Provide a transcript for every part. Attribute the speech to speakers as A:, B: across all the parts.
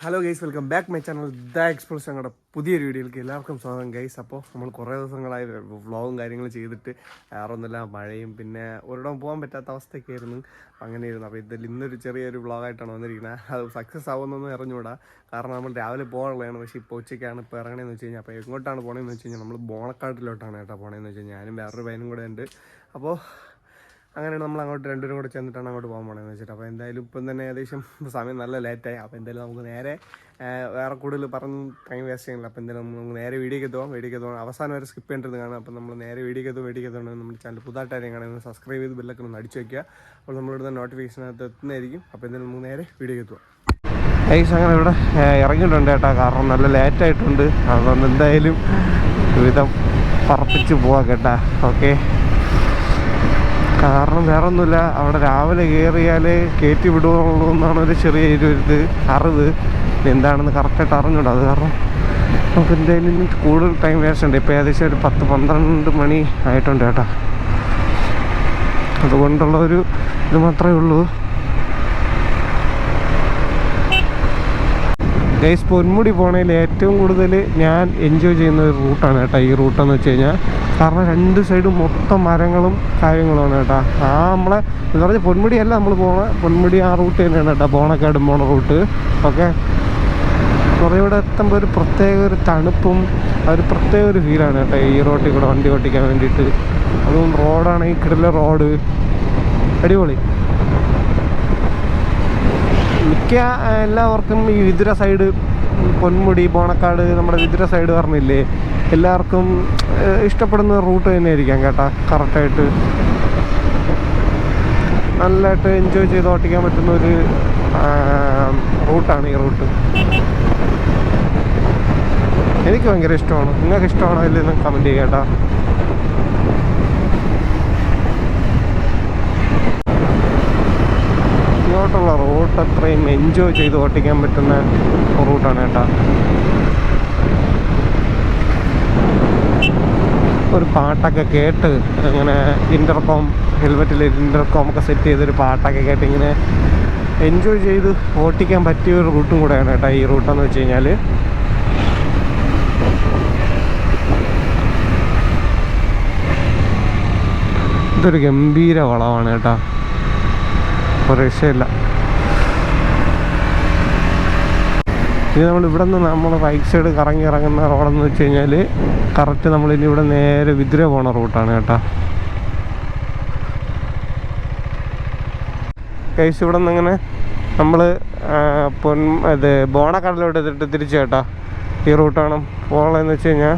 A: Hello guys welcome back my channel the express ഞങ്ങളുടെ പുതിയൊരു വീഡിയോയിലേക്ക് എല്ലാവർക്കും സ്വാഗതം ഗൈസ് അപ്പോൾ നമ്മൾ കുറേ ദിവസങ്ങളായി വ്ളോഗും കാര്യങ്ങളും ചെയ്തിട്ട് വേറെ ഒന്നുമില്ല മഴയും പിന്നെ ഒരിടം പോകാൻ പറ്റാത്ത അവസ്ഥയൊക്കെ ആയിരുന്നു അങ്ങനെ ഇരുന്നു അപ്പോൾ ഇതിൽ ഇന്നൊരു ചെറിയൊരു വ്ളോഗായിട്ടാണ് വന്നിരിക്കുന്നത്. അത് സക്സസ് ആവുമെന്നൊന്നും അറിഞ്ഞുകൂടാ. കാരണം നമ്മൾ രാവിലെ പോകാനുള്ളതാണ്. പക്ഷേ ഇപ്പോൾ ഉച്ചയ്ക്കാണ് ഇപ്പോൾ ഇറങ്ങണമെന്ന് വെച്ച് കഴിഞ്ഞാൽ. അപ്പോൾ എങ്ങോട്ടാണ് പോകണമെന്ന് വെച്ച് കഴിഞ്ഞാൽ നമ്മൾ ബോണക്കാട്ടിലോട്ടാണ് കേട്ടോ പോകണമെന്ന് വെച്ച് കഴിഞ്ഞാൽ. ഞാനും വേറൊരു പയ്യനും കൂടെ ഉണ്ട്. അപ്പോൾ അങ്ങനെയാണ് നമ്മൾ അങ്ങോട്ട് രണ്ടുപേരും കൂടെ ചെന്നിട്ടാണ് അങ്ങോട്ട് പോകാൻ പോകണമെന്ന് വെച്ചിട്ട്. അപ്പോൾ എന്തായാലും ഇപ്പം തന്നെ ഏകദേശം സമയം നല്ല ലേറ്റായി അപ്പോൾ എന്തായാലും നമുക്ക് നേരെ വേറെ കൂടുതൽ പറഞ്ഞ് ടൈം വേസ്റ്റ് ചെയ്യുന്നില്ല അപ്പോൾ എന്തായാലും നമുക്ക് നേരെ വീഡിയോ എത്തുവാം വീഡിയോ എത്തുവാം അവസാനം വരെ സ്കിപ്പ് ചെയ്യേണ്ടത് കാണാം അപ്പോൾ നമ്മൾ നേരെ വീഡിയോ എത്തും. വീഡിയോ എത്തുകയാണ് നമ്മുടെ ചാനൽ പുതുതായിട്ട് കാണുന്നത് സബ്സ്ക്രൈബ് ചെയ്ത് ബെല്ലൊക്കെ ഒന്ന് അടിച്ചു വയ്ക്കുക അപ്പോൾ നമ്മളിവിടെ നോട്ടിഫിക്കേഷനകത്ത് എത്തുന്നതായിരിക്കും. അപ്പോൾ എന്തായാലും നമുക്ക് നേരെ വീഡിയോ എത്തുവാം. ഐസ് അങ്ങനെ ഇവിടെ ഇറങ്ങിയിട്ടുണ്ട് കേട്ടോ. കാരണം നല്ല ലേറ്റായിട്ടുണ്ട് അതുകൊണ്ട് എന്തായാലും വിധം പറപ്പിച്ച് പോവാം കേട്ടാ. ഓക്കെ കാരണം വേറെ ഒന്നുമില്ല അവിടെ രാവിലെ കയറിയാലേ കയറ്റി വിടുകയുള്ളൂ എന്നാണ് ഒരു ചെറിയ ഒരു ഇത് അറിവ്. എന്താണെന്ന് കറക്റ്റായിട്ട് അറിഞ്ഞൂടാ. അത് കാരണം നമുക്ക് എന്തായാലും കൂടുതൽ ടൈം വേസ്റ്റ് ഉണ്ട് ഇപ്പോൾ ഏകദേശം ഒരു പത്ത് പന്ത്രണ്ട് മണി ആയിട്ടുണ്ട് കേട്ടോ. അതുകൊണ്ടുള്ള ഒരു ഇത് മാത്രമേ ഉള്ളൂ. ഗൈസ് പൊന്മുടി പോണതിൽ ഏറ്റവും കൂടുതൽ ഞാൻ എൻജോയ് ചെയ്യുന്ന ഒരു റൂട്ടാണ് കേട്ടോ ഈ റൂട്ടെന്ന് വെച്ച് കഴിഞ്ഞാൽ കാരണം രണ്ട് സൈഡും മൊത്തം മരങ്ങളും കാര്യങ്ങളുമാണ് കേട്ടോ. ആ നമ്മളെ എന്ന് പറഞ്ഞാൽ പൊന്മുടിയല്ല നമ്മൾ പോണ പൊന്മുടി ആ റൂട്ട് തന്നെയാണ് കേട്ടോ ബോണക്കാടും പോണ റൂട്ട്. ഓക്കെ? കുറേ ഇവിടെ എത്തുമ്പോൾ ഒരു പ്രത്യേക ഒരു തണുപ്പും ഒരു പ്രത്യേക ഒരു ഫീലാണ് കേട്ടോ ഈ റോട്ടിൽ കൂടെ വണ്ടി ഓട്ടിക്കാൻ വേണ്ടിയിട്ട്. അതും റോഡാണെങ്കിൽ കിടല റോഡ്. അടിപൊളി. മിക്ക എല്ലാവർക്കും ഈ വിതുര സൈഡ് പൊന്മുടി ബോണക്കാട് നമ്മുടെ വിതുര സൈഡ് പറഞ്ഞില്ലേ? എല്ലാവർക്കും ഇഷ്ടപ്പെടുന്ന റൂട്ട് തന്നെ ആയിരിക്കാം കേട്ടാ. കറക്റ്റായിട്ട് നല്ലതായിട്ട് എൻജോയ് ചെയ്ത് ഓട്ടിക്കാൻ പറ്റുന്ന ഒരു റൂട്ടാണ് ഈ റൂട്ട്. എനിക്ക് ഭയങ്കര ഇഷ്ടമാണ്. നിങ്ങൾക്ക് ഇഷ്ടമാണോ ഇല്ലെന്ന് കമന്റ് ചെയ്യാം കേട്ടാ. ഇങ്ങോട്ടുള്ള റൂട്ട് അത്രയും എൻജോയ് ചെയ്ത് ഓട്ടിക്കാൻ പറ്റുന്ന റൂട്ടാണ് കേട്ടോ. ഒരു പാട്ടൊക്കെ കേട്ട് അങ്ങനെ ഇന്റർകോം ഹെൽമെറ്റിൽ ഇന്റർകോം ഒക്കെ സെറ്റ് ചെയ്തൊരു പാട്ടൊക്കെ കേട്ട് ഇങ്ങനെ എൻജോയ് ചെയ്ത് ഓട്ടിക്കാൻ പറ്റിയ ഒരു റൂട്ടും കൂടെയാണ് കേട്ടോ ഈ റൂട്ടെന്ന് വെച്ച് കഴിഞ്ഞാൽ ഇതൊരു ഗംഭീര വളമാണ് കേട്ടോ. ഒരു രക്ഷയില്ല ഇനി നമ്മൾ ഇവിടെ നിന്ന് നമ്മൾ റൈറ്റ് സൈഡ് കറങ്ങി ഇറങ്ങുന്ന റോഡെന്ന് വെച്ച് കഴിഞ്ഞാൽ കറക്റ്റ് നമ്മൾ ഇനി ഇവിടെ നേരെ വിദ്ര പോണ റൂട്ടാണ് കേട്ടോ. കേസ് ഇവിടെ നിന്ന് ഇങ്ങനെ നമ്മൾ പൊൻ ഇത് ബോണക്കടലോട്ട് എത്തിട്ട് തിരിച്ചു കേട്ടോ. ഈ റൂട്ടാണ് പോകണമെന്ന് വെച്ച് കഴിഞ്ഞാൽ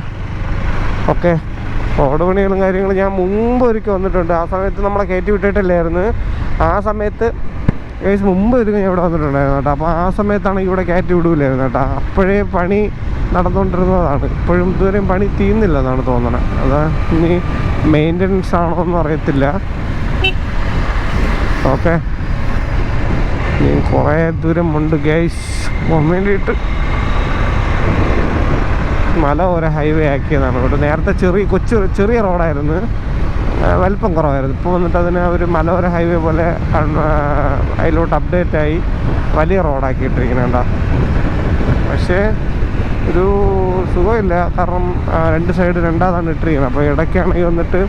A: ഓക്കെ റോഡ് പണികളും കാര്യങ്ങളും ഞാൻ മുമ്പ് ഒരിക്കൽ വന്നിട്ടുണ്ട്. ആ സമയത്ത് നമ്മളെ കയറ്റി വിട്ടിട്ടില്ലായിരുന്നു. ആ സമയത്ത് ഏകദേശം മുമ്പ് ഇത് ഞാൻ ഇവിടെ വന്നിട്ടുണ്ടായിരുന്നു കേട്ടോ. അപ്പോൾ ആ സമയത്താണ് ഇവിടെ കയറ്റി വിടൂലായിരുന്നു കേട്ടോ. അപ്പോഴേ പണി നടന്നുകൊണ്ടിരുന്നതാണ്. ഇപ്പോഴും ഇതുവരെയും പണി തീർന്നില്ലെന്നാണ് തോന്നണത് അതാ ഇനി മെയിന്റനൻസ് ആണോ എന്ന് അറിയത്തില്ല. ഓക്കെ. ഇനി കുറേ ദൂരം ഗൈസ് പോകാൻ വേണ്ടിയിട്ട്. മല ഒരു ഹൈവേ ആക്കിയതാണ്. ഇവിടെ നേരത്തെ ചെറിയ കൊച്ചു ചെറിയ റോഡായിരുന്നു വലിപ്പം കുറവായിരുന്നു. ഇപ്പോൾ വന്നിട്ട് അതിനെ ഒരു മലയോര ഹൈവേ പോലെ അതിലോട്ട് അപ്ഡേറ്റ് ആയി വലിയ റോഡാക്കിയിട്ടിരിക്കുന്നുണ്ട പക്ഷേ ഒരു സുഖമില്ല. കാരണം രണ്ട് സൈഡ് രണ്ടാതാണ് ഇട്ടിരിക്കുന്നത് അപ്പോൾ ഇടയ്ക്കാണെങ്കിൽ വന്നിട്ട്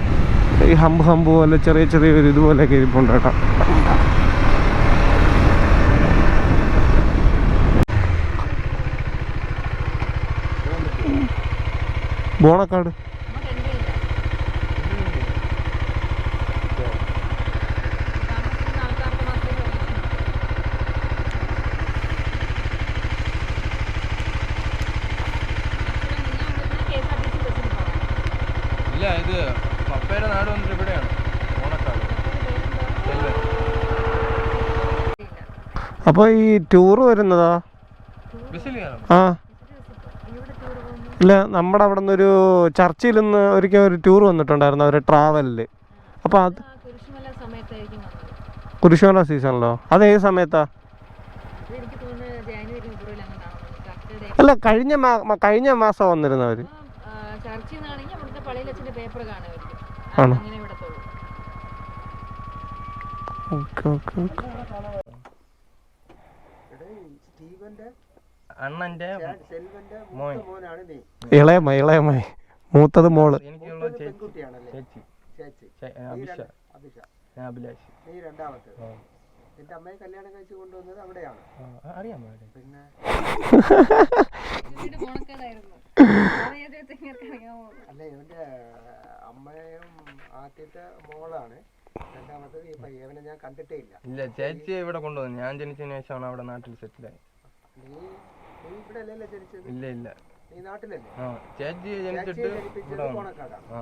A: ഈ ഹമ്പ് ഹമ്പ് പോലെ ചെറിയ ചെറിയ ഒരു ഇതുപോലെയൊക്കെ ഇരിപ്പുണ്ട് കേട്ടോ. ബോണക്കാട്
B: ഇല്ല ഇത് പപ്പയുടെ നാട് വന്നിട്ട് ഇവിടെയാണ് ഓണക്കാട്
A: അപ്പോൾ ഈ ടൂറ് വരുന്നതാ? ആ. ഇല്ല നമ്മുടെ അവിടെ നിന്ന് ഒരു ചർച്ചിൽ നിന്ന് ഒരിക്കൽ ഒരു ടൂർ വന്നിട്ടുണ്ടായിരുന്നു അവർ ട്രാവലിൽ അപ്പോൾ അത്
C: കുരിശുമല
A: കുരിശോല സീസണിലോ അത് ഏത് സമയത്താ? അല്ല കഴിഞ്ഞ കഴിഞ്ഞ മാസം വന്നിരുന്നവർ ആണോ? Okay okay okay.
B: അണ്ണന്റെ മോൻ.
A: ഇളയമ്മ ഇളയമ്മ മൂത്തത് മോൾ.
B: എനിക്കുള്ള ചേച്ചി. ചേച്ചി. അഭിഷ. ഞാൻ അഭിലാഷ്.
D: നീ രണ്ടാമത്തെ.
B: ആ.
D: എന്റെ അമ്മയെ കല്യാണം കഴിച്ചു കൊണ്ടുവന്നത് അവിടെയാണ്? പിന്നെ? അല്ല ഇവന്റെ അമ്മയും ആദ്യത്തെ മോളാണ്. രണ്ടാമത്തത് ഈ ഞാൻ കണ്ടിട്ടേ ഇല്ല.
B: ഇല്ല ചേച്ചിയെ ഇവിടെ കൊണ്ടുവന്നു. ഞാൻ ജനിച്ചതിന് ശേഷമാണ് അവിടെ നാട്ടിൽ സെറ്റിലായി ഇല്ല ഇല്ല.
D: നീ നാട്ടിലല്ലേ?
B: ആ ചേച്ചി ജനിച്ചിട്ട് ഇവിടെ വന്നു. ആ.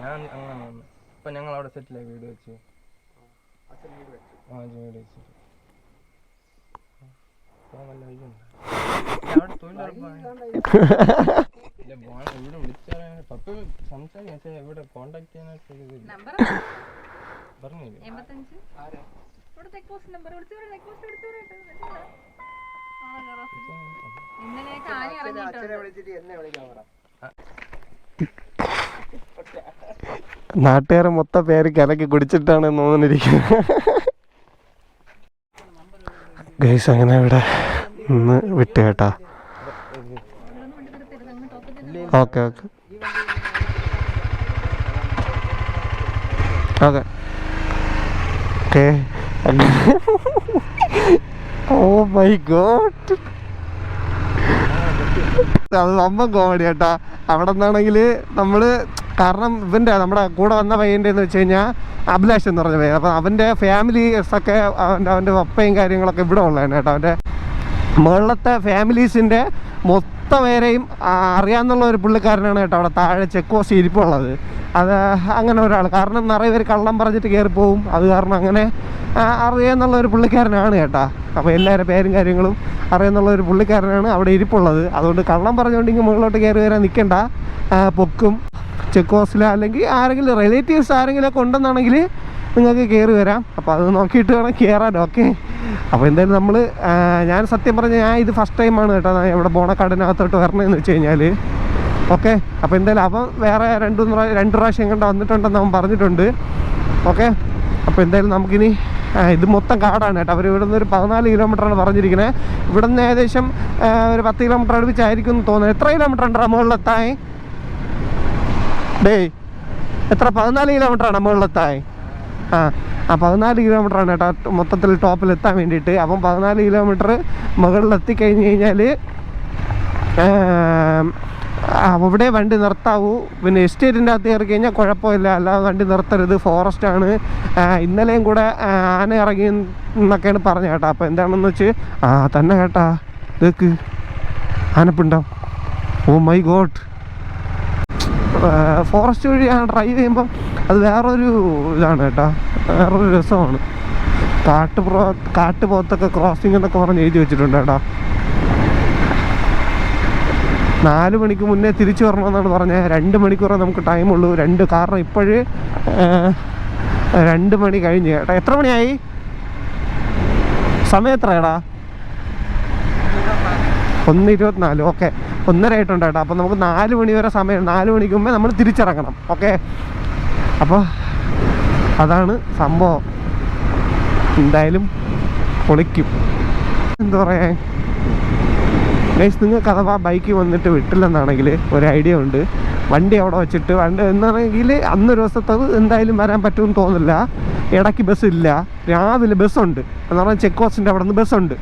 B: ഞാൻ അങ്ങനെ വന്നു. ഇപ്പൊ ഞങ്ങൾ അവിടെ സെറ്റിലായി വീട് വെച്ച്. ആ വീട് വെച്ചിട്ട്. ഇവിടെ വിളിച്ചാൽ പപ്പ സംസാരിക്കും പക്ഷേ ഇവിടെ കോണ്ടാക്ട് ചെയ്യാനായിട്ട് പറഞ്ഞില്ലേ
A: നാട്ടുകാരെ മൊത്തം പേര് കലക്കി കുടിച്ചിട്ടാണ് തോന്നിരിക്കുന്നത്. ഗൈസ് അങ്ങനെ ഇവിടെ ഇന്ന് വിട്ട് കേട്ടാ. Okay okay. Okay. Okay oh my god അത് നമ്മ കോമഡി കേട്ടാ അവിടെ നിന്നാണെങ്കിൽ നമ്മൾ കാരണം ഇവന്റെ നമ്മുടെ കൂടെ വന്ന പയ്യന്റെ എന്ന് വെച്ച് കഴിഞ്ഞാൽ അഭിലാഷ് എന്ന് പറഞ്ഞ പയ്യൻ. അപ്പം അവന്റെ ഫാമിലീസ് ഒക്കെ അവന്റെ അവന്റെ പപ്പയും കാര്യങ്ങളൊക്കെ ഇവിടെ ഉള്ളതാണ് കേട്ടോ. അവന്റെ മുകളിലത്തെ ഫാമിലീസിന്റെ പേരെയും വേറെയും അറിയാന്നുള്ള ഒരു പുള്ളിക്കാരനാണ് കേട്ടോ അവിടെ താഴെ ചെക്ക് പോസ്റ്റ് ഇരിപ്പുള്ളത്. അത് അങ്ങനെ ഒരാൾ കാരണം നിറയെ പേര് കള്ളം പറഞ്ഞിട്ട് കയറിപ്പോവും പോവും അത് കാരണം അങ്ങനെ അറിയാമെന്നുള്ള ഒരു പുള്ളിക്കാരനാണ് കേട്ടോ. അപ്പോൾ എല്ലാവരുടെ പേരും കാര്യങ്ങളും അറിയാമെന്നുള്ള ഒരു പുള്ളിക്കാരനാണ് അവിടെ ഇരിപ്പുള്ളത്. അതുകൊണ്ട് കള്ളം പറഞ്ഞുകൊണ്ട് ഇങ്ങനെ മുകളിലോട്ട് കയറി വരാൻ നിൽക്കണ്ട. പൊക്കും ചെക്ക് പോസ്റ്റിലോ അല്ലെങ്കിൽ ആരെങ്കിലും റിലേറ്റീവ്സ് ആരെങ്കിലും ഒക്കെ ഉണ്ടെന്നാണെങ്കിൽ നിങ്ങൾക്ക് കയറി വരാം. അപ്പോൾ അത് നോക്കിയിട്ട് വേണം കയറാൻ. ഓക്കെ. അപ്പോൾ എന്തായാലും നമ്മൾ ഞാൻ സത്യം പറഞ്ഞ ഞാൻ ഇത് ഫസ്റ്റ് ടൈമാണ് കേട്ടോ ഇവിടെ ബോണക്കാടിനകത്തോട്ട് വരണമെന്ന് വെച്ച് കഴിഞ്ഞാൽ ഓക്കെ അപ്പോൾ എന്തായാലും അവൻ വേറെ രണ്ട് രണ്ട് പ്രാവശ്യം കണ്ട വന്നിട്ടുണ്ടെന്ന് അവൻ പറഞ്ഞിട്ടുണ്ട്. ഓക്കെ അപ്പോൾ എന്തായാലും നമുക്കിനി ഇത് മൊത്തം കാടാണ് കേട്ടോ. അവർ ഇവിടെ നിന്ന് ഒരു പതിനാല് കിലോമീറ്ററാണ് പറഞ്ഞിരിക്കുന്നത് ഇവിടെ നിന്ന് ഏകദേശം ഒരു പത്ത് കിലോമീറ്റർ അടുപ്പിച്ചായിരിക്കും എന്ന് തോന്നുന്നു. എത്ര കിലോമീറ്റർ ഉണ്ട് മുകളിലെത്താൻ? ഡേയ് എത്ര? പതിനാല് മുകളിലെത്താൻ. ആ ആ പതിനാല് കിലോമീറ്റർ ആണ് കേട്ടോ മൊത്തത്തിൽ ടോപ്പിൽ എത്താൻ വേണ്ടിയിട്ട്. അപ്പം പതിനാല് കിലോമീറ്റർ മുകളിൽ എത്തിക്കഴിഞ്ഞ് കഴിഞ്ഞാൽ അവിടെ വണ്ടി നിർത്താവൂ. പിന്നെ എസ്റ്റേറ്റിന്റെ അകത്ത് കയറി കഴിഞ്ഞാൽ കുഴപ്പമില്ല. അല്ലാതെ വണ്ടി നിർത്തരുത്. ഫോറസ്റ്റ് ആണ്. ആ, ഇന്നലെയും കൂടെ ആന ഇറങ്ങി എന്നൊക്കെയാണ് പറഞ്ഞ കേട്ടോ. അപ്പോൾ എന്താണെന്ന് വെച്ച് ആ തന്നെ കേട്ടാ. ഇതൊക്കെ ആനപ്പിണ്ടം? Oh my god. ഫോറസ്റ്റ് വഴി ഡ്രൈവ് ചെയ്യുമ്പം അത് വേറൊരു ഇതാണ് കേട്ടോ. വേറൊരു രസമാണ്. കാട്ട് പ്രോ കാട്ടുപോത്തൊക്കെ ക്രോസിംഗ് എന്നൊക്കെ പറഞ്ഞ് എഴുതി വെച്ചിട്ടുണ്ട് കേട്ടോ. നാല് മണിക്ക് മുന്നേ തിരിച്ചു വരണമെന്നാണ് പറഞ്ഞത്. രണ്ട് മണിക്കൂറേ നമുക്ക് ടൈമുള്ളൂ രണ്ട് കാരണം ഇപ്പോഴേ രണ്ട് മണി കഴിഞ്ഞ്. കേട്ടോ എത്ര മണിയായി? സമയം എത്രയാടാ ഒന്ന് ഇരുപത്തിനാല്. ഓക്കെ. ഒന്നര ആയിട്ടുണ്ട് കേട്ടോ. അപ്പോൾ നമുക്ക് നാല് മണി വരെ സമയം നാല് മണിക്ക് മുമ്പേ നമ്മൾ തിരിച്ചിറങ്ങണം. ഓക്കെ? അപ്പോൾ അതാണ് സംഭവം. എന്തായാലും പൊളിക്കും. എന്താ പറയാ? ഗൈസ് നിങ്ങൾക്ക് അഥവാ ബൈക്ക് വന്നിട്ട് വിട്ടില്ലെന്നാണെങ്കിൽ ഒരു ഐഡിയ ഉണ്ട്. വണ്ടി അവിടെ വെച്ചിട്ട് വണ്ടി എന്നാണെങ്കിൽ അന്നൊരു ദിവസത്തത് എന്തായാലും വരാൻ പറ്റുമെന്ന് തോന്നുന്നില്ല. ഇടയ്ക്ക് ബസ് ഇല്ല. രാവിലെ ബസ്സുണ്ട് എന്ന് പറഞ്ഞാൽ ചെക്ക് പോസ്റ്റിന്റെ അവിടെ നിന്ന് ബസ്സുണ്ട്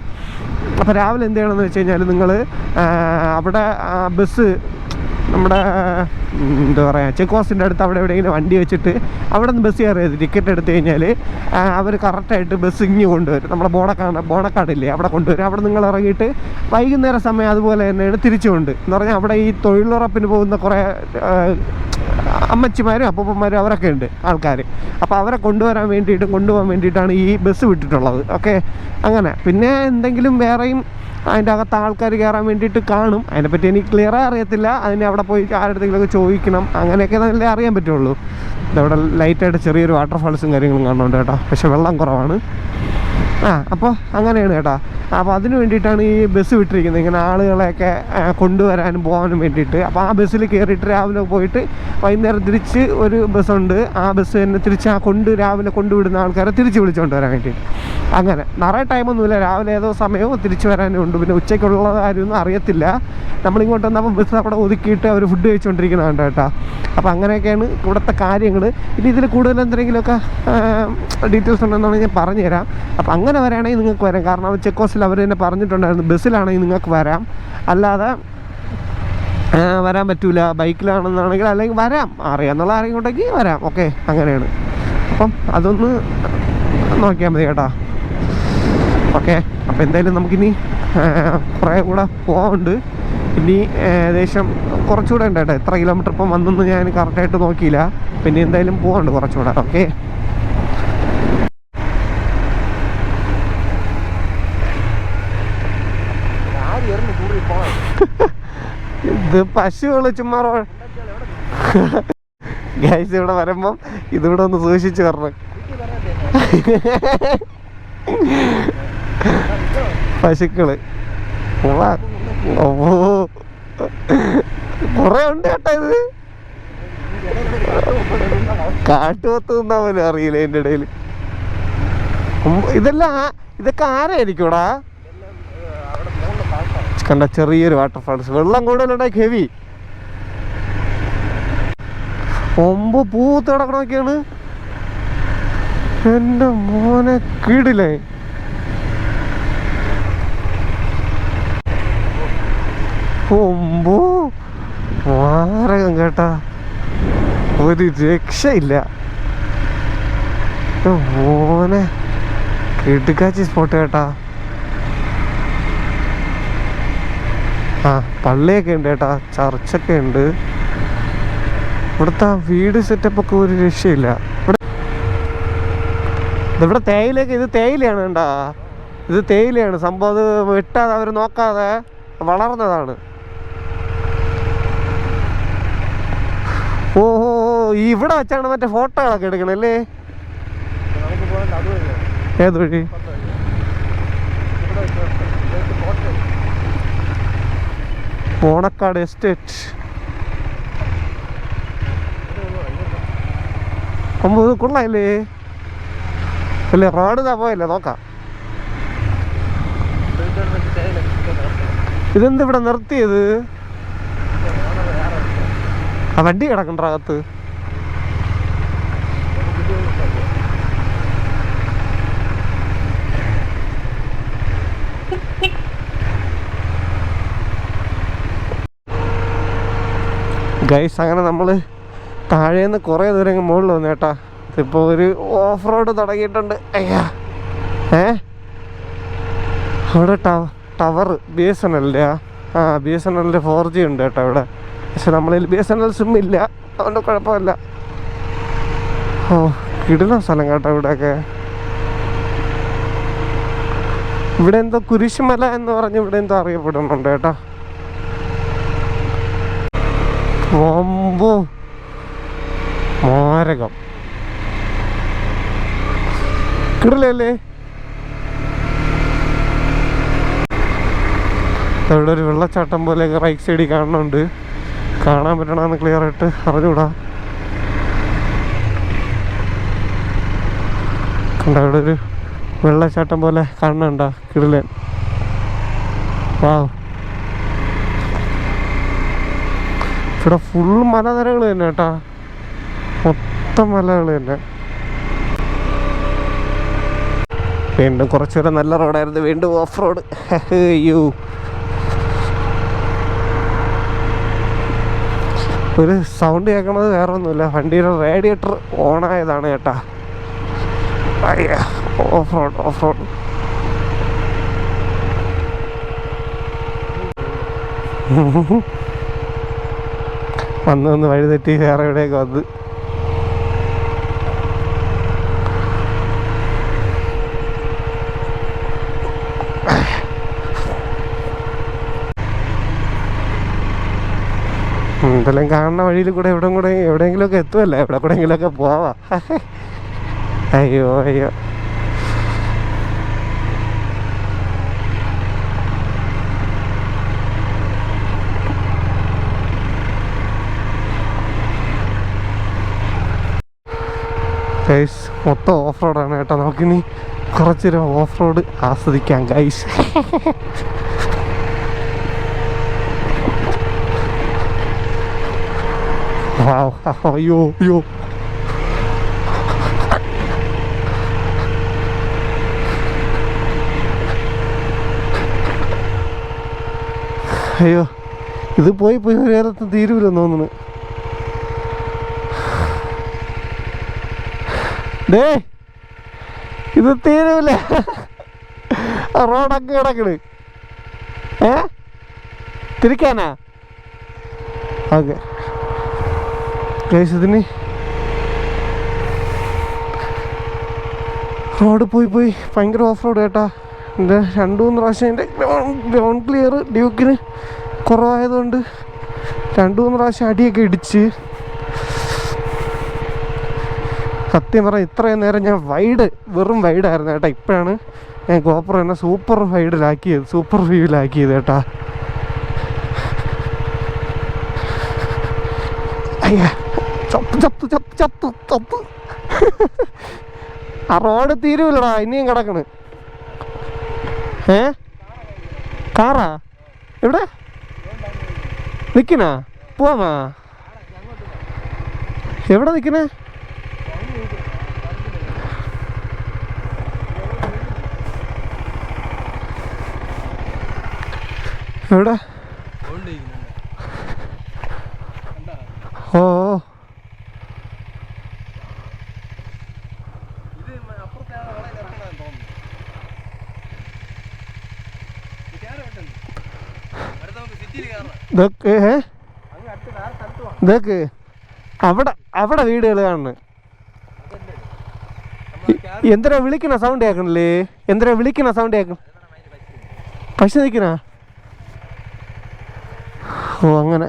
A: അപ്പോൾ രാവിലെ എന്ത് ചെയ്യണമെന്ന് വെച്ച് കഴിഞ്ഞാൽ നിങ്ങൾ അവിടെ ബസ് നമ്മുടെ എന്താ പറയുക ചെക്ക് പോസ്റ്റിന്റെ അടുത്ത് അവിടെ എവിടെയെങ്കിലും വണ്ടി വെച്ചിട്ട് അവിടെ നിന്ന് ബസ് കയറിയത് ടിക്കറ്റ് എടുത്തു കഴിഞ്ഞാൽ അവർ കറക്റ്റായിട്ട് ബസ് ഇങ്ങ് കൊണ്ടുവരും. നമ്മുടെ ബോണക്കാട് ബോണക്കാടില്ലേ അവിടെ കൊണ്ടുവരും. അവിടെ നിങ്ങൾ ഇറങ്ങിയിട്ട് വൈകുന്നേരം സമയം അതുപോലെ തന്നെയാണ് തിരിച്ചുകൊണ്ട് എന്ന് പറഞ്ഞാൽ അവിടെ ഈ തൊഴിലുറപ്പിന് പോകുന്ന കുറേ അമ്മച്ചിമാരും അപ്പൂപ്പന്മാരും അവരൊക്കെ ഉണ്ട് ആൾക്കാർ അപ്പോൾ അവരെ കൊണ്ടുവരാൻ വേണ്ടിയിട്ടും കൊണ്ടുപോകാൻ വേണ്ടിയിട്ടാണ് ഈ ബസ് വിട്ടിട്ടുള്ളത്. ഓക്കെ? അങ്ങനെ. പിന്നെ എന്തെങ്കിലും വേറെയും അതിന്റെ അകത്ത് ആൾക്കാർ കയറാൻ വേണ്ടിയിട്ട് കാണും. അതിനെപ്പറ്റി എനിക്ക് ക്ലിയറായി അറിയത്തില്ല. അതിന് അവിടെ പോയി ആരുടെങ്കിലൊക്കെ ചോദിക്കണം. അങ്ങനെയൊക്കെ നല്ല അറിയാൻ പറ്റുള്ളൂ. ഇതവിടെ ലൈറ്റായിട്ട് ചെറിയൊരു വാട്ടർഫാൾസും കാര്യങ്ങളും കാണുന്നുണ്ട് കേട്ടോ. പക്ഷെ വെള്ളം കുറവാണ്. ആ അപ്പോൾ അങ്ങനെയാണ് കേട്ടോ. അപ്പോൾ അതിന് വേണ്ടിയിട്ടാണ് ഈ ബസ് വിട്ടിരിക്കുന്നത്. ഇങ്ങനെ ആളുകളെയൊക്കെ കൊണ്ടുവരാനും പോകാനും വേണ്ടിയിട്ട്. അപ്പോൾ ആ ബസ്സിൽ കയറിയിട്ട് രാവിലെ പോയിട്ട് വൈകുന്നേരം തിരിച്ച് ഒരു ബസ്സുണ്ട് ആ ബസ് തന്നെ തിരിച്ച് ആ കൊണ്ട് രാവിലെ കൊണ്ടുവിടുന്ന ആൾക്കാരെ തിരിച്ച് വിളിച്ചുകൊണ്ട് വരാൻ വേണ്ടിയിട്ട്. അങ്ങനെ. നിറയെ ടൈമൊന്നുമില്ല രാവിലെ ഏതോ സമയവും തിരിച്ച് വരാനും ഉണ്ട് പിന്നെ ഉച്ചയ്ക്കുള്ള കാര്യമൊന്നും അറിയത്തില്ല. നമ്മളിങ്ങോട്ട് വന്നപ്പോൾ ബസ് അവിടെ ഒതുക്കിയിട്ട് അവർ ഫുഡ് കഴിച്ചുകൊണ്ടിരിക്കുന്നതാണ് കേട്ടോ. അപ്പോൾ അങ്ങനെയൊക്കെയാണ് ഇവിടുത്തെ കാര്യങ്ങൾ ഇനി ഇതിൽ കൂടുതൽ എന്തെങ്കിലുമൊക്കെ ഡീറ്റെയിൽസ് ഉണ്ടെന്നുണ്ടെങ്കിൽ ഞാൻ പറഞ്ഞുതരാം. അപ്പോൾ അങ്ങനെ വരാണെങ്കിൽ നിങ്ങൾക്ക് വരാം. കാരണം ചെക്ക് പോസ്റ്റിൽ അവർ തന്നെ പറഞ്ഞിട്ടുണ്ടായിരുന്നു ബസ്സിലാണെങ്കിൽ നിങ്ങൾക്ക് വരാം. അല്ലാതെ വരാൻ പറ്റൂല. ബൈക്കിലാണെന്നാണെങ്കിൽ അല്ലെങ്കിൽ വരാം. അറിയാമെന്നുള്ള ആരെങ്കിലും ഉണ്ടെങ്കിൽ വരാം. ഓക്കെ അങ്ങനെയാണ്. അപ്പം അതൊന്ന് നോക്കിയാൽ മതി കേട്ടോ. ഓക്കെ അപ്പോൾ എന്തായാലും നമുക്കിനി കുറേ കൂടെ പോകാനുണ്ട് ഇനി ഏകദേശം കുറച്ചുകൂടെ ഉണ്ട് കേട്ടോ. എത്ര കിലോമീറ്റർ ഇപ്പം വന്നെന്ന് ഞാൻ കറക്റ്റായിട്ട് നോക്കിയില്ല. പിന്നെ എന്തായാലും പോകാനുണ്ട് കുറച്ചുകൂടെ. ഓക്കെ. ഇത് പശുകൾ ചുമ്മാ ഗ്യാസ് ഇവിടെ വരുമ്പം ഇതിവിടെ ഒന്ന് സൂക്ഷിച്ചു വരണം. പശുക്കൾ. ഓ കൊറേ ഉണ്ട് കേട്ടോ ഇത്. കാട്ടുപത്ത് നിന്നാ പോലും അറിയില്ല എന്റെ ഇടയിൽ ഇതെല്ലാം ഇതൊക്കെ ആരായിരിക്കൂടാ കണ്ട ചെറിയൊരു വാട്ടർഫാൾസ് വെള്ളം കൂടുതലുണ്ടായി ഹെവി ഒമ്പ് പൂത്ത് കിടക്കണമൊക്കെയാണ്. എന്റെ മോനെ കീടില്ലേ ഒമ്പോ? മാരകം കേട്ടാ. ഒരു രക്ഷയില്ല. മോനെ കിടുക്കാച്ചി സ്പോട്ട് കേട്ടാ. ആ പള്ളിയൊക്കെ ഉണ്ട് കേട്ടാ ചർച്ചൊക്കെ ഉണ്ട്. ഇവിടുത്തെ വീട് സെറ്റപ്പ് ഒക്കെ ഒരു രക്ഷയില്ല. ഇവിടെ ഇതിവിടെ തേയിലൊക്കെ ഇത് തേയിലയാണ് കേട്ടാ ഇത് തേയിലയാണ്. സംഭവം അത് വെട്ടാതെ അവർ നോക്കാതെ വളർന്നതാണ്. ഓഹോ ഇവിടെ വെച്ചാണ് മറ്റേ ഫോട്ടോകളൊക്കെ എടുക്കണല്ലേ ഏത് വഴി? ഓണക്കാട് എസ്റ്റേറ്റ്. ഒമ്പത് കൊള്ളായില്ലേ? അല്ലേ റോഡ് ഇതാ പോയല്ലേ നോക്കാം. ഇതെന്ത് ഇവിടെ നിർത്തിയത്? ആ വണ്ടി കിടക്കണ്ട അകത്ത്? ഗൈസ് അങ്ങനെ നമ്മൾ താഴേന്ന് കുറേ ദൂരം മുകളിൽ വന്നു കേട്ടാ. ഇതിപ്പോൾ ഒരു ഓഫ് റോഡ് തുടങ്ങിയിട്ടുണ്ട്. അയ്യാ. ഏ? അവിടെ ടവ ടവർ ബി എസ് എൻ എല്ലിന്റെ ആ. ബി എസ് എൻ എല്ലിന്റെ ഫോർ ജി ഉണ്ട് കേട്ടോ ഇവിടെ. പക്ഷെ നമ്മളിൽ B S N L SIM ഇല്ല. അതുകൊണ്ട് കുഴപ്പമില്ല. ഓ കിടുന്ന സ്ഥലം കേട്ടോ ഇവിടെയൊക്കെ. ഇവിടെ എന്തോ കുരിശുമല എന്ന് പറഞ്ഞ് ഇവിടെ എന്തോ അറിയപ്പെടുന്നുണ്ട് കേട്ടോ. വമ്പോ. മാരകം. കിടലല്ലേ അവിടെ ഒരു വെള്ളച്ചാട്ടം പോലെ റൈറ്റ് സൈഡിൽ കാണുന്നുണ്ട് കാണാൻ പറ്റണമെന്ന് ക്ലിയർ ആയിട്ട് അറിഞ്ഞൂടാ. കണ്ട അവിടെ ഒരു വെള്ളച്ചാട്ടം പോലെ കാണണ്ട കിടലൻ. വാവ് ഇവിടെ ഫുൾ മലനിരകൾ തന്നെ കേട്ടാ. മൊത്തം മലകൾ തന്നെ. വീണ്ടും കുറച്ചുകൂടെ നല്ല റോഡായിരുന്നു വീണ്ടും ഓഫ് റോഡ് അയ്യോ. ഒരു സൗണ്ട് കേൾക്കണത് വേറെ ഒന്നുമില്ല വണ്ടിയുടെ റേഡിയേറ്റർ ഓണായതാണ് കേട്ടാ. അയ്യാ ഓഫ് റോഡ് ഓഫ് റോഡ് വന്ന് വന്ന് വഴിതെറ്റി വേറെ എവിടെയൊക്കെ വന്ന്. എന്തെല്ലാം കാണുന്ന വഴിയിൽ കൂടെ എവിടെ കൂടെ എവിടെയെങ്കിലുമൊക്കെ എത്തുമല്ലേ എവിടെ കൂടെയെങ്കിലുമൊക്കെ പോവാ. അയ്യോ അയ്യോ. ഗൈസ് മൊത്തം ഓഫ് റോഡാണ് കേട്ടോ. നമുക്കിനി കുറച്ചൊരു ഓഫ് റോഡ് ആസ്വദിക്കാം ഗൈസ് അയ്യോ അയ്യോ. അയ്യോ ഇത് പോയി പോയി ഒരു നേരത്തെ തീരുമില്ലെന്ന് തോന്നുന്നു. ഡേ ഇത് തീരൂല. റോഡൊക്കെ കിടക്കണ്. ഏ? തിരിക്കാനാ? ഓക്കെ. ഇതിന് റോഡ് പോയി പോയി ഭയങ്കര ഓഫ് റോഡ് കേട്ടാ. എന്റെ രണ്ട് മൂന്ന് പ്രാവശ്യം എന്റെ ഗ്രൗണ്ട് ക്ലിയർ ഡ്യൂക്കിന് കുറവായതുകൊണ്ട് രണ്ട് മൂന്ന് പ്രാവശ്യം അടിയൊക്കെ ഇടിച്ച് സത്യം പറഞ്ഞാൽ ഇത്രയും നേരം ഞാൻ വൈഡ് വെറും വൈഡായിരുന്നു കേട്ടോ ഇപ്പോഴാണ് ഞാൻ ഗോപ്പർ എന്നെ സൂപ്പർ വൈഡിലാക്കിയത് സൂപ്പർ വ്യൂവിലാക്കിയത് കേട്ടാ അയ്യ ചത്തു ചത്തു ചത്തു ചത്തു ആ റോഡ് തീരുമില്ലടാ ഇനിയും കിടക്കണ്. ഏ? കാറാ? എവിടെ? നിക്കണ പോവാമാ എവിടെ നിക്കണേ എവിടെ? ഓ അവിടെ അവിടെ വീടുകൾ കാണുന്നു. എന്തിനാ വിളിക്കണ? സൗണ്ട് കേൾക്കണില്ലേ? എന്തിനാ വിളിക്കണ? സൗണ്ട് കേൾക്കണം പശു നിൽക്കണ? ഓ അങ്ങനെ.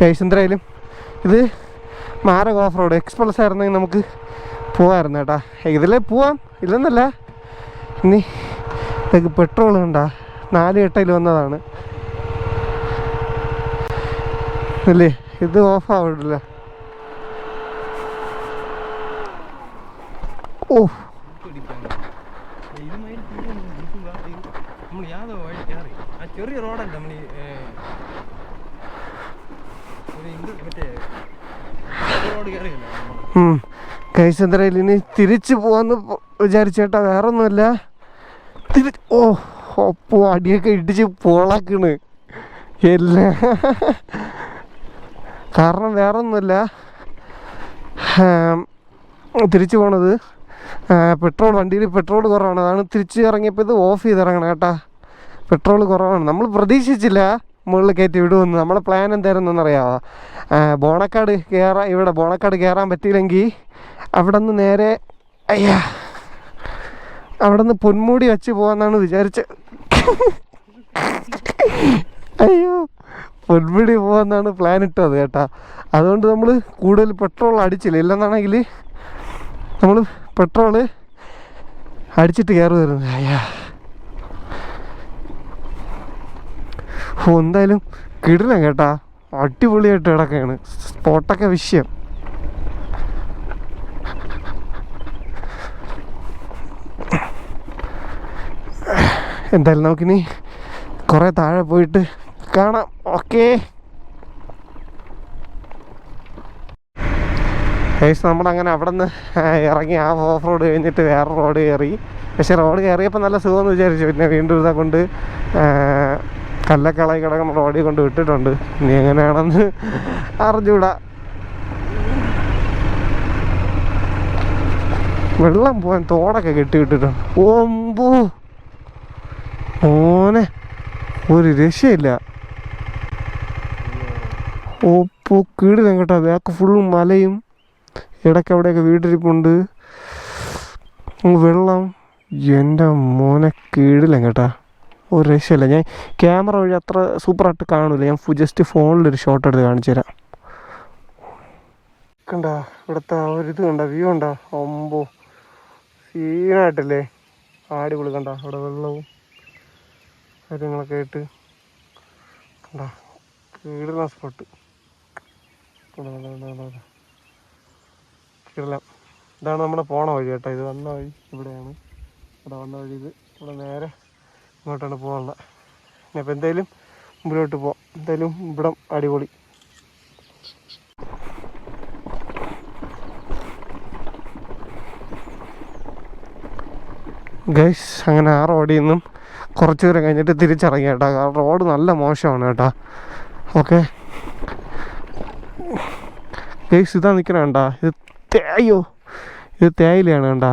A: ടേസ്റ്റ് എന്തായാലും ഇത് മാരക ഓഫ് റോഡ് എക്സ്പ്രസ് ആയിരുന്നെങ്കിൽ നമുക്ക് പോവായിരുന്നു കേട്ടാ. ഇതിലേ പോവാം ഇല്ലെന്നല്ല. ഇനി ഇതൊക്കെ പെട്രോൾ കണ്ടാ. നാല് എട്ടയിൽ വന്നതാണ്. അല്ലേ? ഇത് ഓഫ് ആവില്ല ഓ
B: നമ്മൾ യാതോ വഴി കയറി ആ ചെറിയ റോഡല്ല നമ്മൾ ഈ
A: കൈസന്ദ്രയിൽ ഇനി തിരിച്ചു പോവാന്ന് വിചാരിച്ചേട്ടാ വേറെ ഒന്നുമല്ല തിരി ഓ ഒപ്പോ അടിയൊക്കെ ഇടിച്ച് പോളാക്കണ്. എല്ലാ കാരണം വേറെ ഒന്നുമല്ല തിരിച്ചു പോണത്. പെട്രോൾ വണ്ടിയിൽ പെട്രോൾ കുറവാണ്. അതാണ് തിരിച്ച് ഇറങ്ങിയപ്പോൾ ഇത് ഓഫ് ചെയ്ത് ഇറങ്ങണം കേട്ടാ. പെട്രോൾ കുറവാണ്. നമ്മൾ പ്രതീക്ഷിച്ചില്ല മുകളിൽ കയറ്റി വിടുമെന്ന്. നമ്മളെ പ്ലാൻ എന്തായിരുന്നെന്ന് അറിയാമോ ആ, ബോണക്കാട് കയറാൻ ഇവിടെ ബോണക്കാട് കയറാൻ പറ്റിയില്ലെങ്കിൽ അവിടെ നിന്ന് നേരെ അയ്യാ അവിടെ നിന്ന് പൊന്മൂടി വെച്ച് പോകാന്നാണ് വിചാരിച്ചത് അയ്യോ പൊന്മുടി പോകാന്നാണ് പ്ലാൻ ഇട്ടത് കേട്ടാ. അതുകൊണ്ട് നമ്മൾ കൂടുതൽ പെട്രോൾ അടിച്ചില്ല. ഇല്ലെന്നാണെങ്കിൽ നമ്മൾ പെട്രോൾ അടിച്ചിട്ട് കയറി വരുന്നത് അയ്യാ. ഓ എന്തായാലും കിടണം കേട്ടാ. അടിപൊളിയായിട്ട് കിടക്കുകയാണ് സ്പോട്ടൊക്കെ വിഷയം. എന്തായാലും നമുക്കിനി കുറേ താഴെ പോയിട്ട് കാണാം. ഓക്കേ. ഏകദേശം നമ്മളങ്ങനെ അവിടെ നിന്ന് ഇറങ്ങി ആ ഓഫ് റോഡ് കഴിഞ്ഞിട്ട് വേറെ റോഡ് കയറി. പക്ഷേ റോഡ് കയറിയപ്പോൾ നല്ല സുഖമെന്ന് വിചാരിച്ചു. പിന്നെ വീണ്ടും ഇതാ കൊണ്ട് കല്ലക്കളായി കിടക്കുന്ന റോഡിൽ കൊണ്ട് വിട്ടിട്ടുണ്ട്. നീ എങ്ങനെയാണെന്ന് അറിഞ്ഞൂടാ. വെള്ളം പോകാൻ തോടൊക്കെ കെട്ടി വിട്ടിട്ടുണ്ട്. ഓമ്പോ ഓനെ ഒരു രക്ഷയില്ല. ഓപ്പോ കീടില്ല കേട്ടോ ബാക്ക് ഫുള്ളും മലയും ഇടയ്ക്ക് അവിടെയൊക്കെ വീട്ടിരിപ്പുണ്ട്. വെള്ളം. എന്റെ മോനെ കീടില്ല കേട്ടാ. ഒരു രക്ഷയില്ല. ഞാൻ ക്യാമറ വഴി അത്ര സൂപ്പറായിട്ട് കാണില്ല ഞാൻ ജസ്റ്റ് ഫോണിലൊരു ഷോട്ട് എടുത്ത് കാണിച്ചു തരാം. കണ്ട ഇവിടുത്തെ ആ ഒരു ഇത് കണ്ട വ്യൂ കണ്ട? ഒമ്പോ സീനായിട്ടല്ലേ? അടിപൊളി കണ്ട അവിടെ വെള്ളവും കാര്യങ്ങളൊക്കെ ആയിട്ട്. കണ്ട കീടുന്ന സ്പോട്ട് കീടലാം ഇതാണ് നമ്മുടെ പോണ വഴി കേട്ടോ. ഇത് വന്ന വഴി ഇവിടെയാണ്. ഇവിടെ വന്ന വഴി ഇത്. ഇവിടെ നേരെ ഇങ്ങോട്ടാണ് പോകാനുള്ളത് ഇനിയിപ്പോൾ എന്തായാലും മുമ്പിലോട്ട് പോവാം. എന്തായാലും ഇവിടം അടിപൊളി. ഗൈസ് അങ്ങനെ ആ റോഡിൽ നിന്നും കുറച്ച് ദൂരം കഴിഞ്ഞിട്ട് തിരിച്ചിറങ്ങി കേട്ടോ റോഡ് നല്ല മോശമാണ് കേട്ടോ. ഓക്കെ. ഗൈസ് ഇതാ നിൽക്കണ കണ്ടാ. ഇത് തേയോ ഇത് തേയിലയാണ് കണ്ടാ.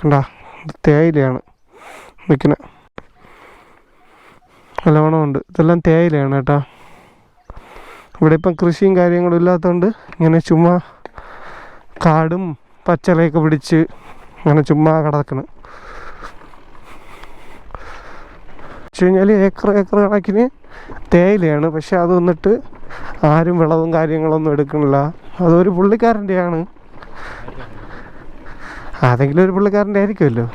A: കണ്ടാ. തേയിലയാണ് നിൽക്കുന്നത്. നല്ലവണ്ണം ഉണ്ട്. ഇതെല്ലാം തേയിലയാണ് കേട്ടോ. ഇവിടെ ഇപ്പം കൃഷിയും കാര്യങ്ങളും ഇല്ലാത്തതുകൊണ്ട് ഇങ്ങനെ ചുമ്മാ കാടും പച്ചലയൊക്കെ പിടിച്ച് അങ്ങനെ ചുമ്മാ കിടക്കണം വെച്ച് കഴിഞ്ഞാൽ ഏക്കർ ഏക്കർ കണക്കിന് തേയിലയാണ്. പക്ഷെ അത് വന്നിട്ട് ആരും വിളവും കാര്യങ്ങളൊന്നും എടുക്കണില്ല അതൊരു പുള്ളിക്കാരന്റെയാണ്. അതെങ്കിലും ഒരു പുള്ളിക്കാരന്റെ ആയിരിക്കുമല്ലോ.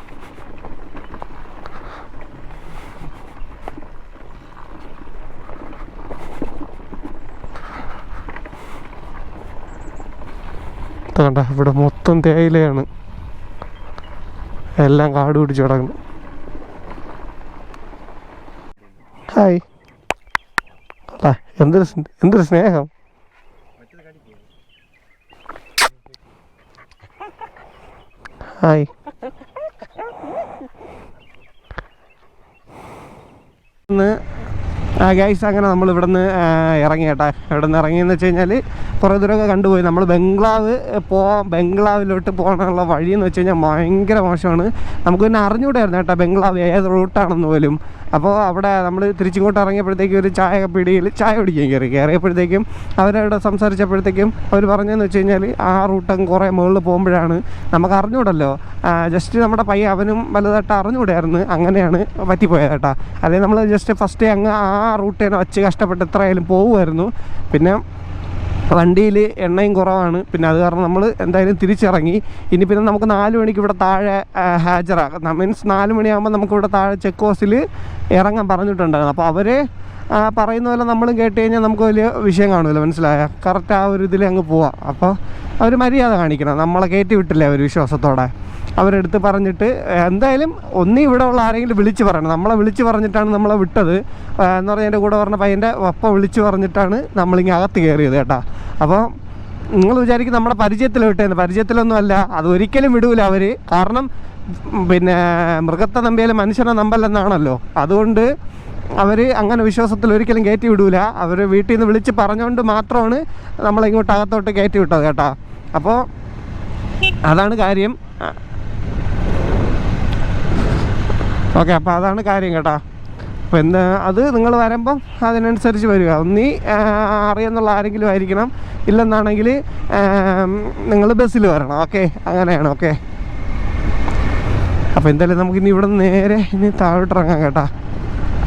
A: കണ്ട ഇവിടെ മൊത്തം തേയിലയാണ്. എല്ലാം കാട് പിടിച്ച് കിടക്കുന്നു. ഹായ്. അല്ല എന്തൊരു എന്തൊരു സ്നേഹം. ഹായ്. ഇന്ന് ഗൈസ് അങ്ങനെ നമ്മൾ ഇവിടെ നിന്ന് ഇറങ്ങി കേട്ടാ. ഇവിടെ നിന്ന് ഇറങ്ങിയെന്ന് വെച്ച് കഴിഞ്ഞാൽ കുറേ ദൂരമൊക്കെ കണ്ടുപോയി. നമ്മൾ ബംഗ്ലാവ് പോവാം ബംഗ്ലാവിലോട്ട് പോകാനുള്ള വഴിയെന്ന് വെച്ച് കഴിഞ്ഞാൽ ഭയങ്കര മോശമാണ്. നമുക്ക് പിന്നെ അറിഞ്ഞുകൂടായിരുന്നു കേട്ടോ ബംഗ്ലാവ് ഏത് റൂട്ടാണെന്ന് പോലും. അപ്പോൾ അവിടെ നമ്മൾ തിരിച്ചിങ്ങോട്ട് ഇറങ്ങിയപ്പോഴത്തേക്കും ഒരു ചായ പിടിയിൽ ചായ കുടിക്കാൻ കയറി. കയറിയപ്പോഴത്തേക്കും അവരവിടെ സംസാരിച്ചപ്പോഴത്തേക്കും അവർ പറഞ്ഞതെന്ന് വെച്ച് കഴിഞ്ഞാൽ ആ റൂട്ടങ്ങ് കുറേ മുകളിൽ പോകുമ്പോഴാണ് നമുക്ക് അറിഞ്ഞൂടല്ലോ. ജസ്റ്റ് നമ്മുടെ പയ്യ അവനും വലുതായിട്ട് അറിഞ്ഞുകൂടായിരുന്നു അങ്ങനെയാണ് പറ്റിപ്പോയത് കേട്ടോ. അതായത് നമ്മൾ ജസ്റ്റ് ഫസ്റ്റ് അങ്ങ് ആ റൂട്ട് തന്നെ വച്ച് കഷ്ടപ്പെട്ട് എത്രയായാലും പോകുമായിരുന്നു പിന്നെ വണ്ടിയിൽ എണ്ണയും കുറവാണ്. പിന്നെ അത് കാരണം നമ്മൾ എന്തായാലും തിരിച്ചിറങ്ങി. ഇനി പിന്നെ നമുക്ക് നാല് മണിക്ക് ഇവിടെ താഴെ ഹാജരാക്കാം. മീൻസ് നാല് മണിയാകുമ്പോൾ നമുക്ക് ഇവിടെ താഴെ ചെക്ക് പോസ്റ്റിൽ ഇറങ്ങാൻ പറഞ്ഞിട്ടുണ്ടായിരുന്നു. അപ്പോൾ അവർ പറയുന്ന പോലെ നമ്മളും കേട്ട് കഴിഞ്ഞാൽ നമുക്ക് വലിയ വിഷയം കാണുമല്ലോ മനസ്സിലായ? കറക്റ്റ് ആ ഒരു ഇതിൽ അങ്ങ് പോവാം. അപ്പോൾ അവർ മര്യാദ കാണിക്കണം. നമ്മളെ കയറ്റി വിട്ടില്ലേ അവർ വിശ്വാസത്തോടെ? അവരെടുത്ത് പറഞ്ഞിട്ട് എന്തായാലും ഒന്നീ ഇവിടെ ഉള്ള ആരെങ്കിലും വിളിച്ച് പറയണം. നമ്മളെ വിളിച്ച് പറഞ്ഞിട്ടാണ് നമ്മളെ വിട്ടത്. എന്ന് പറഞ്ഞാൽ എന്റെ കൂടെ പറഞ്ഞ പയ്യന്റെ ഒപ്പം വിളിച്ച് പറഞ്ഞിട്ടാണ് നമ്മളിങ്ങനെ അകത്ത് കയറിയത് കേട്ടോ. അപ്പോൾ നിങ്ങൾ വിചാരിക്കും നമ്മുടെ പരിചയത്തിൽ വിട്ടേന്ന് പരിചയത്തിലൊന്നും അല്ല. അത് ഒരിക്കലും വിടൂല അവർ കാരണം പിന്നെ മൃഗത്തെ നമ്പിയാലും മനുഷ്യനെ നമ്പല്ലെന്നാണല്ലോ. അതുകൊണ്ട് അവർ അങ്ങനെ വിശ്വാസത്തിൽ ഒരിക്കലും കയറ്റി വിടൂല. അവർ വീട്ടിൽ നിന്ന് വിളിച്ച് പറഞ്ഞുകൊണ്ട് മാത്രമാണ് നമ്മളിങ്ങോട്ട് അകത്തോട്ട് കയറ്റി വിട്ടത് കേട്ടോ. അപ്പോൾ അതാണ് കാര്യം. ഓക്കെ അപ്പോൾ അതാണ് കാര്യം കേട്ടോ. അപ്പം എന്ന് അത് നിങ്ങൾ വരുമ്പം അതിനനുസരിച്ച് വരിക. ഒന്നീ ആ, അറിയാന്നുള്ള ആരെങ്കിലും ആയിരിക്കണം. ഇല്ലെന്നാണെങ്കിൽ നിങ്ങൾ ബസ്സിൽ വരണം. ഓക്കെ അങ്ങനെയാണ്. ഓക്കെ. അപ്പോൾ എന്തായാലും നമുക്കിനി ഇവിടെ നിന്ന് നേരെ ഇനി താഴോട്ടിറങ്ങാം കേട്ടോ.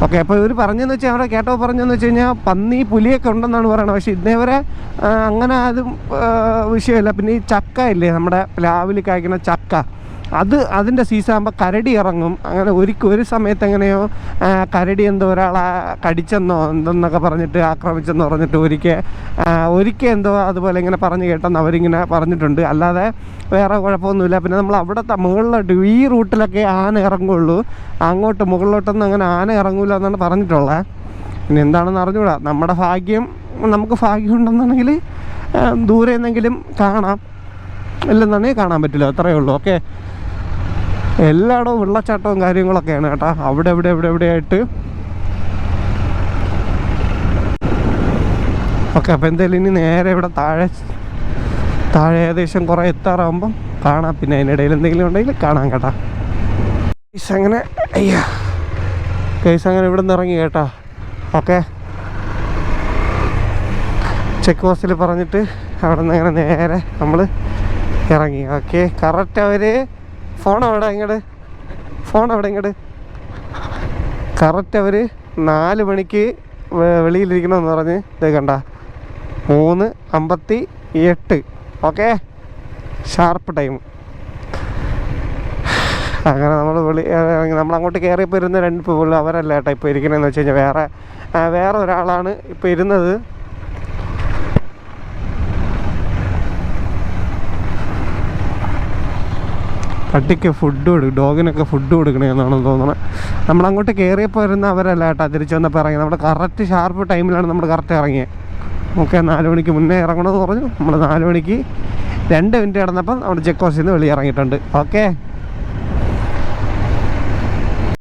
A: ഓക്കെ അപ്പോൾ ഇവർ പറഞ്ഞെന്ന് വെച്ചാൽ അവിടെ കേട്ടോ പറഞ്ഞെന്ന് വെച്ച് കഴിഞ്ഞാൽ പന്നി പുലിയൊക്കെ ഉണ്ടെന്നാണ് പറയുന്നത് പക്ഷേ ഇന്നേ അങ്ങനെ അതും വിഷയമില്ല. പിന്നെ ഈ ചക്ക ഇല്ലേ നമ്മുടെ പ്ലാവിൽ കായ്ക്കുന്ന ചക്ക. അത് അതിന്റെ സീസൺ ആകുമ്പോൾ കരടി ഇറങ്ങും. അങ്ങനെ ഒരിക്ക ഒരു സമയത്ത് എങ്ങനെയോ കരടി എന്തോ ഒരാളെ കടിച്ചെന്നോ എന്തെന്നൊക്കെ പറഞ്ഞിട്ട് ആക്രമിച്ചെന്ന് പറഞ്ഞിട്ട് ഒരിക്കൽ ഒരിക്കൽ എന്തോ അതുപോലെ ഇങ്ങനെ പറഞ്ഞു കേട്ടെന്ന് അവരിങ്ങനെ പറഞ്ഞിട്ടുണ്ട്. അല്ലാതെ വേറെ കുഴപ്പമൊന്നുമില്ല. പിന്നെ നമ്മൾ അവിടുത്തെ മുകളിലോട്ട് ഈ റൂട്ടിലൊക്കെ ആന ഇറങ്ങുള്ളൂ. അങ്ങോട്ട് മുകളിലോട്ടൊന്നും അങ്ങനെ ആന ഇറങ്ങൂല എന്നാണ് പറഞ്ഞിട്ടുള്ളത്. പിന്നെ എന്താണെന്ന് അറിഞ്ഞുകൂടാ നമ്മുടെ ഭാഗ്യം നമുക്ക് ഭാഗ്യം ഉണ്ടെന്നുണ്ടെങ്കിൽ ദൂരെ നിന്നെങ്കിലും കാണാം. ഇല്ലെന്നുണ്ടെങ്കിൽ കാണാൻ പറ്റില്ല. അത്രയേ ഉള്ളൂ. ഓക്കെ? എല്ലായിടവും വെള്ളച്ചാട്ടവും കാര്യങ്ങളൊക്കെയാണ് കേട്ടോ. അവിടെ എവിടെ എവിടെ എവിടെയായിട്ട് ഓക്കെ അപ്പോൾ എന്തായാലും ഇനി നേരെ ഇവിടെ താഴെ താഴെ ഏകദേശം കുറേ എത്താറാകുമ്പം കാണാം. പിന്നെ അതിനിടയിൽ എന്തെങ്കിലും ഉണ്ടെങ്കിൽ കാണാം കേട്ടാ. കേസ് അങ്ങനെ അയ്യ. കേസ് അങ്ങനെ ഇവിടെ നിന്ന് ഇറങ്ങി കേട്ടാ. ഓക്കെ. ചെക്ക് പോസ്റ്റിൽ പറഞ്ഞിട്ട് അവിടെ നിന്ന് അങ്ങനെ നേരെ നമ്മൾ ഇറങ്ങി. ഓക്കെ കറക്റ്റ് അവർ ഫോൺ അവിടെ ഇങ്ങോട്ട് ഫോൺ അവിടെ ഇങ്ങോട്ട് കറക്റ്റ് അവർ നാല് മണിക്ക് വെളിയിലിരിക്കണമെന്ന് പറഞ്ഞ് ഇത് കണ്ട. മൂന്ന് അമ്പത്തി എട്ട്. ഓക്കെ ഷാർപ്പ് ടൈം അങ്ങനെ നമ്മൾ വിളി നമ്മൾ അങ്ങോട്ട് കയറിയപ്പോൾ ഇരുന്ന രണ്ട് പുള്ളി അവരല്ല കേട്ടോ ഇപ്പോൾ ഇരിക്കണമെന്ന് വെച്ച് കഴിഞ്ഞാൽ വേറെ വേറെ ഒരാളാണ് ഇപ്പോൾ ഇരുന്നത്. പട്ടിക്ക് ഫുഡ് കൊടുക്കും ഡോഗിനൊക്കെ ഫുഡ് കൊടുക്കണമെന്നാണ് തോന്നുന്നത് നമ്മളങ്ങോട്ട് കയറിയപ്പോൾ വരുന്ന അവരല്ല കേട്ടോ തിരിച്ചു വന്നപ്പോൾ ഇറങ്ങി നമ്മുടെ കറക്റ്റ് ഷാർപ്പ് ടൈമിലാണ് നമ്മൾ കറക്റ്റ് ഇറങ്ങിയത് ഓക്കെ നാല് മണിക്ക് മുന്നേ ഇറങ്ങണമെന്ന് പറഞ്ഞു. നമ്മൾ നാല് മണിക്ക് രണ്ട് മിനിറ്റ് കിടന്നപ്പം നമ്മുടെ ചെക്ക് ഹൗസിൽ നിന്ന് വെളിയിറങ്ങിയിട്ടുണ്ട് ഓക്കെ.